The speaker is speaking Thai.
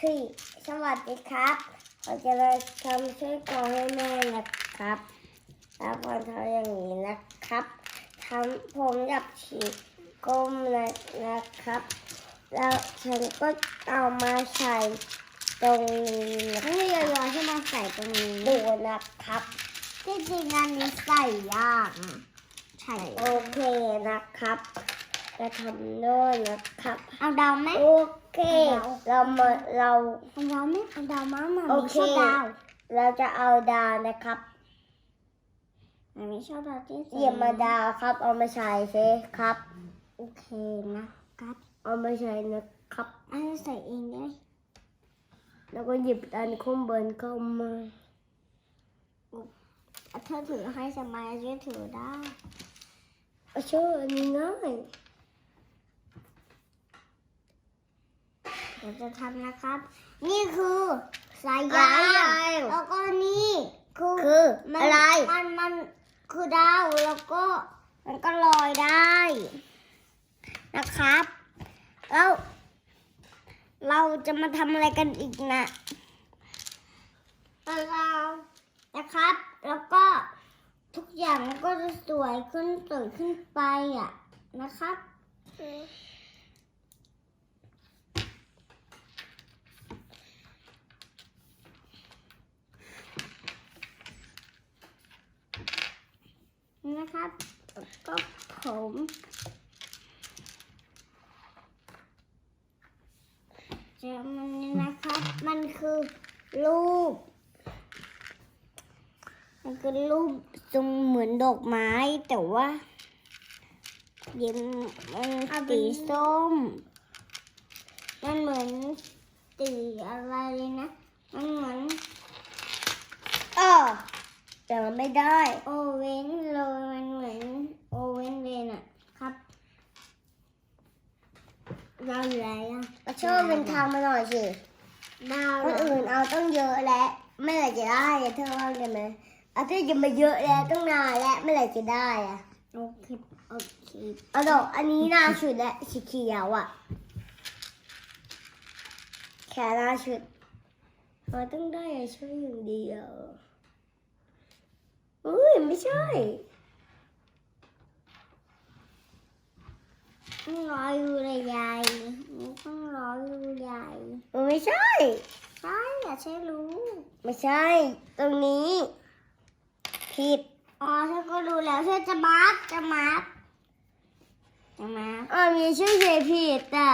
พี่สวัสดีครับ เราจะมาทำช่วยกรองให้แม่นะครับแล้วพอทำอย่างนี้นะครับทำผมหยับฉีกก้มนะนะครับ แล้วฉันก็เอามาใส่ตรงนี้นะไม่ยอยๆที่มาใส่ตรงนี้ดูนะครับที่จริงอันนี้ใส่ยากอะใช่โอเคนะครับ จะทำด้วยนะครับ เอาดาวไหมโอเค เรามาเราเอาดาวไหมเอาดาวมามาโอมีเคชอบดาวเราจะเอาดาวนะครับมันไม่ชอบดาวที่เหยียบมาดาวครับ เอามาใส่ซิครับ โอเคนะครับเอามาใส่นะครับ อันนี้ใส่เองได้แล้วก็หยิบอันข้างบนเข้ามาเอาเธอถือให้สมัยจะถือได้เอาช่วยอันนี้ง่าย ดี๋ยวจะทำนะครับ นี่คือสายอะยาไรงแล้วก็นี่คือคือมันอะไรมันมันคือดาวแล้วก็มันก็ลอยได้นะครับ แล้วเราจะมาทำอะไรกันอีกนะเรานะครับ แล้วก็ทุกอย่างมันก็จะสวยขึ้นสวยขึ้นไปอะนะครับ นะครับ ก็ผมจะมันนี่นะครับ มันคือรูป มันคือรูปทรงเหมือนดอกไม้แต่ว่าเย็นมันสีส้ม มันเหมือนสีอะไรนะ มันเหมือนเออแต่มันไม่ได้ โอเวนเหมือนโอเว่นเลยน่ะครับ เราอยู่ไหนอะเอาช่วยเป็นทางมาหน่อยสิดาวคนอื่นเอาต้องเยอะแล้วไม่ไหร่จะได้อะเธอว่ากันไหมเอาเธอจะมาเยอะแล้วต้องนานแล้วไม่ไหร่จะได้อะโอเคโอเคเอาดอกอันนี้น่าชุดและสีเขียวอะแค่น่าชุดเราต้องได้อะช่วยอย่างเดียวอุ้ยไม่ใช่ต้องรออยู่เลยยายต้องรออยู่ยาย มัน ไม่ใช่ ใช่อย่าใช่รู้ ไม่ใช่ ตรงนี้ ผิด อ๋อเธอก็รู้แล้วเธอจะมาร์กจะมาร์กจะมาร์กอ่ามีชื่อเยผิดอะ